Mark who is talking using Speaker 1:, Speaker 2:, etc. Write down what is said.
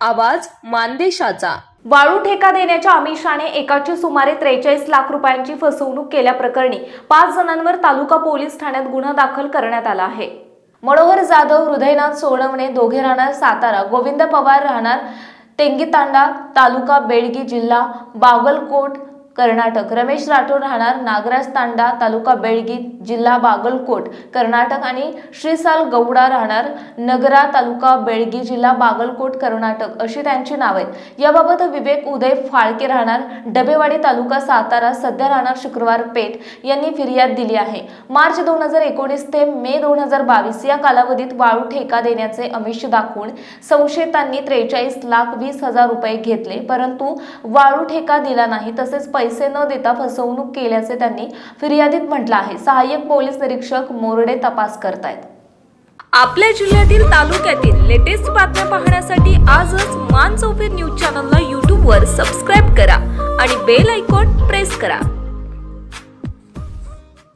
Speaker 1: आवाज मानदेशाचा.
Speaker 2: वाळू ठेका देण्याच्या आमिषाने एकाची सुमारे त्रेचाळीस लाख रुपयांची फसवणूक केल्याप्रकरणी पाच जणांवर तालुका पोलीस ठाण्यात गुन्हा दाखल करण्यात आला आहे. मनोहर जाधव हृदयनाथ सोनवणे दोघे राहणार सातारा. गोविंद पवार राहणार तेंगीतांडा तालुका बेळगी जिल्हा बागलकोट कर्नाटक. रमेश राठोड राहणार नागराज तांडा तालुका बेळगी जिल्हा बागलकोट. कर्नाटक आणि श्रीसाल गौडा राहणार नगरा तालुका बेळगी जिल्हा बागलकोट कर्नाटक अशी त्यांची नावं आहेत. याबाबत विवेक उदय फाळके राहणार डबेवाडी तालुका सातारा सध्या राहणार शुक्रवार पेठ यांनी फिर्याद दिली आहे. मार्च दोन हजार एकोणीस ते मे दोन हजार बावीस या कालावधीत वाळू ठेका देण्याचे अमिष दाखवून संशयितांनी त्रेचाळीस लाख वीस हजार रुपये घेतले परंतु वाळू ठेका दिला नाही तसेच पैसे न देता फसवणूक केल्याचे त्यांनी फिर्यादीत म्हटलं आहे. सहाय्यक पोलीस निरीक्षक मोरडे तपास करतायत.
Speaker 1: आपल्या जिल्ह्यातील तालुक्यातील लेटेस्ट बातम्या पाहण्यासाठी आजच मान चौफेर न्यूज चॅनलला यूट्यूबवर सबस्क्राईब करा आणि बेल आयकॉन प्रेस करा.